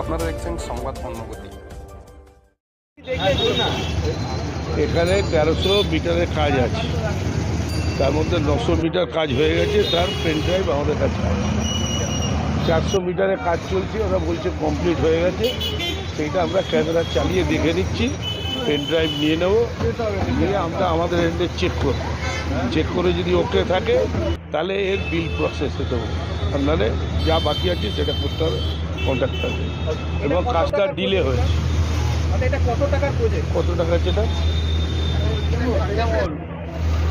আপনারা দেখছেন সংবাদ অন্নগতি এখানে তেরোশো মিটারের কাজ আছে। তার মধ্যে নশো মিটার কাজ হয়ে গেছে, তার পেন ড্রাইভ আমাদের কাছে চারশো মিটারের কাজ চলছে, ওরা বলছে কমপ্লিট হয়ে গেছে। সেইটা আমরা ক্যামেরা চালিয়ে দেখে নিচ্ছি পেন ড্রাইভ নিয়ে নেব। নিয়ে আমরা আমাদের এন্ডে চেক করব। চেক করে যদি ওকে থাকে, তাহলে এর বিল প্রসেসে দেবো। আর নাহলে যা বাকি আছে সেটা করতে হবে। কন্ট্রাক্টারকে এবং কাজটা ডিলে হয়েছে। আচ্ছা এটা কত টাকার প্রজেক্ট কত টাকা আছে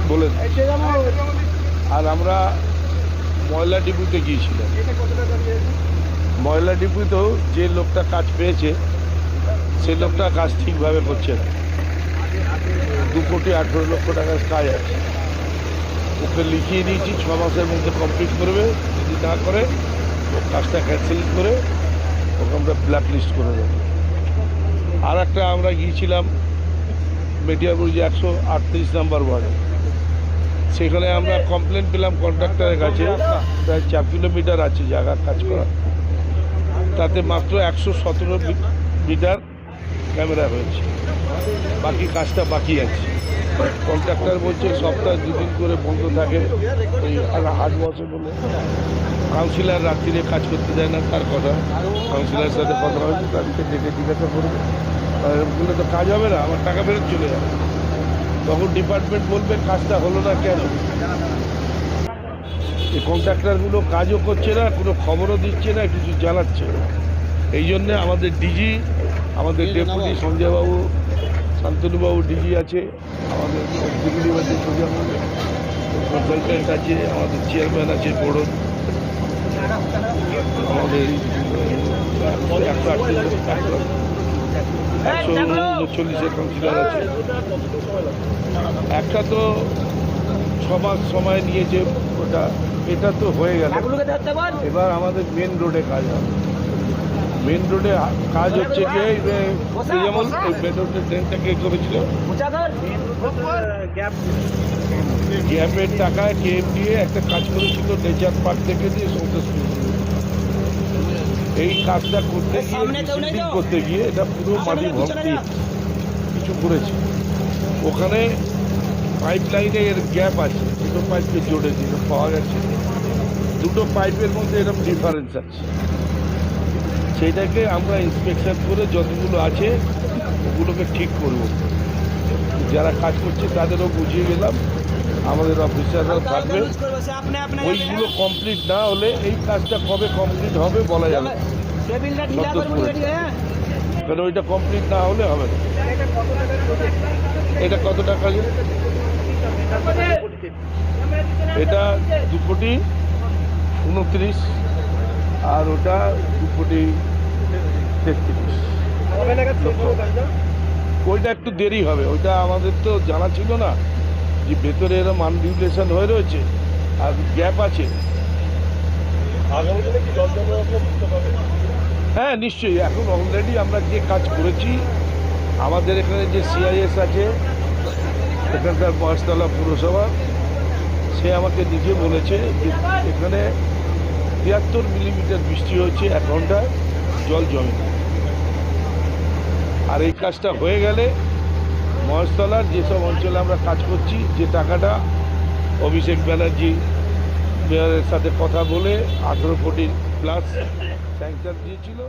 বলে। আর আমরা ময়লা ডিপুতে গিয়েছিলাম। ময়লা ডিপুতেও যে লোকটা কাজ পেয়েছে সে লোকটা কাজ ঠিকভাবে করছে না। দু কোটি আঠেরো লক্ষ টাকার কাজ আছে। ওকে লিখিয়ে দিয়েছি ছ মাসের মধ্যে কমপ্লিট করবে যদি না করে কাজটা ক্যান্সেল করে ওকে আমরা ব্ল্যাক লিস্ট করে দেবো। আর একটা আমরা গিয়েছিলাম মেটিয়াপুর যে একশো আটত্রিশ নাম্বার ওয়ার্ডে। সেখানে আমরা কমপ্লেন পেলাম কন্ট্রাক্টরের কাছে, প্রায় চার কিলোমিটার আছে জায়গা কাজ করা। তাতে মাত্র একশো সতেরো মিটার ক্যামেরা রয়েছে। বাকি কাজটা বাকি আছে। কন্ট্রাক্টর বলছে সপ্তাহে দুদিন করে বন্ধ থাকে, ওই হাট বসে বলে। কাউন্সিলর রাত্রিরে কাজ করতে যায় না তার কথা। কাউন্সিলরের সাথে কথা হয়েছে তাদেরকে ডেকে জিজ্ঞাসা করবে। করলে তো কাজ হবে না আমার টাকা ফেরত চলে যাবে। তখন ডিপার্টমেন্ট বলবে কাজটা হলো না কেন? এই কন্ট্রাক্টরগুলো কাজও করছে না কোনো খবরও দিচ্ছে না কিছু জানাচ্ছে না। এই জন্যে আমাদের ডিজি আমাদের ডেপুটি সঞ্জয়বাবু শান্তনুবাবু ডিজি আছে আমাদের এক্সিকিউটিভ আছে সোজাবাবু আছে আমাদের চেয়ারম্যান আছে বড় আমাদের একশো উনচল্লিশের আছে একটা তো ছ মাস সময় নিয়েছে ওটা, এটা তো হয়ে গেল। এবার আমাদের মেন রোডে কাজ হবে। মেন রোডে কাজ হচ্ছে যে- যেমন এই বেদরটের ট্রেনটা কে করেছিল? গ্যাপের টাকায় কেএম দিয়ে একটা কাজ করেছিল নেচার পার্ক থেকে দিয়ে সন্তোষপুর এই কাজটা করতে গিয়ে করতে গিয়ে এটা পুরো মাটি ভর্তি। কিছু করেছে। ওখানে পাইপ লাইনে এর গ্যাপ আছে। দুটো পাইপকে জোড়ে দিল পাওয়া গেছে দুটো পাইপের মধ্যে এরকম ডিফারেন্স আছে। সেইটাকে আমরা ইন্সপেকশন করে যতগুলো আছে ওগুলোকে ঠিক করব। যারা কাজ করছে তাদেরও বুঝিয়ে গেলাম। আমাদের অফিসাররাও থাকবে। ওইগুলো কমপ্লিট না হলে এই কাজটা কবে কমপ্লিট হবে বলা যাবে না। কারণ ওইটা কমপ্লিট না হলে হবে না। এটা কত টাকা? এটা দু কোটি উনত্রিশ আর ওটা দু কোটি তেত্রিশ। ওইটা একটু দেরি হবে ওইটা আমাদের তো জানা ছিল না যে ভেতরে এরম আনডিউলেশন হয়ে রয়েছে আর গ্যাপ আছে। হ্যাঁ নিশ্চয়ই। এখন অলরেডি আমরা যে কাজ করেছি আমাদের এখানে যে সিআইএস আছে এখানকার মহেশতলা পুরসভা সে আমাকে নিজে বলেছে যে এখানে তিয়াত্তর মিলিমিটার বৃষ্টি হচ্ছে এক ঘন্টায় জল জমে। আর এই কাজটা হয়ে গেলে মহেশতলার যেসব অঞ্চলে আমরা কাজ করছি, যে টাকাটা অভিষেক ব্যানার্জি মেয়রের সাথে কথা বলে আঠেরো কোটি প্লাস স্যাংচার দিয়েছিল